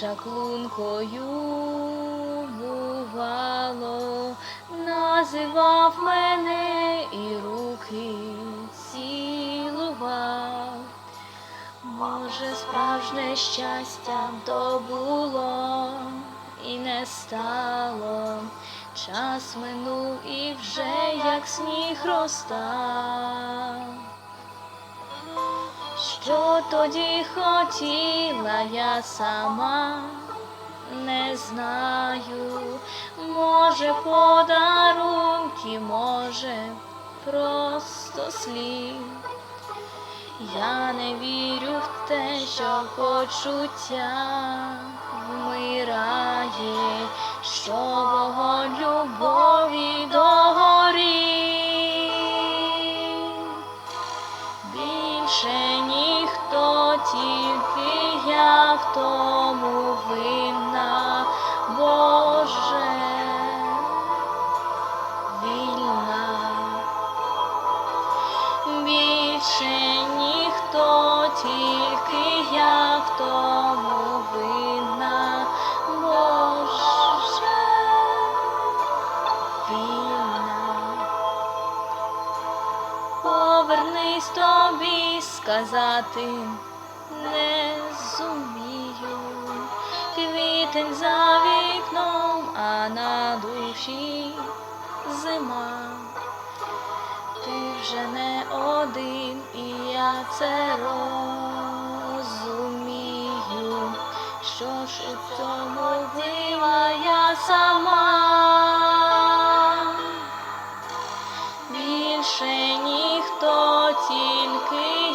чаклункою бувало, називав мене і руки цілував. Може, справжнє щастя то було і не стало. Час минув і вже як сніг розтав. Що тоді хотіла я сама, не знаю. Може, подарунки, може, просто слів. Я не вірю в те, що почуття вмирає, що вогонь любові Більше ніхто, тільки я в тому винна, Боже, вільна. Більше ніхто, тільки я в тому винна, Повернись тобі сказати не зумію. Квітень за вікном, а на душі зима. Ти вже не один, і я це розумію. Що ж у цьому вила я сама? Ще ніхто тільки.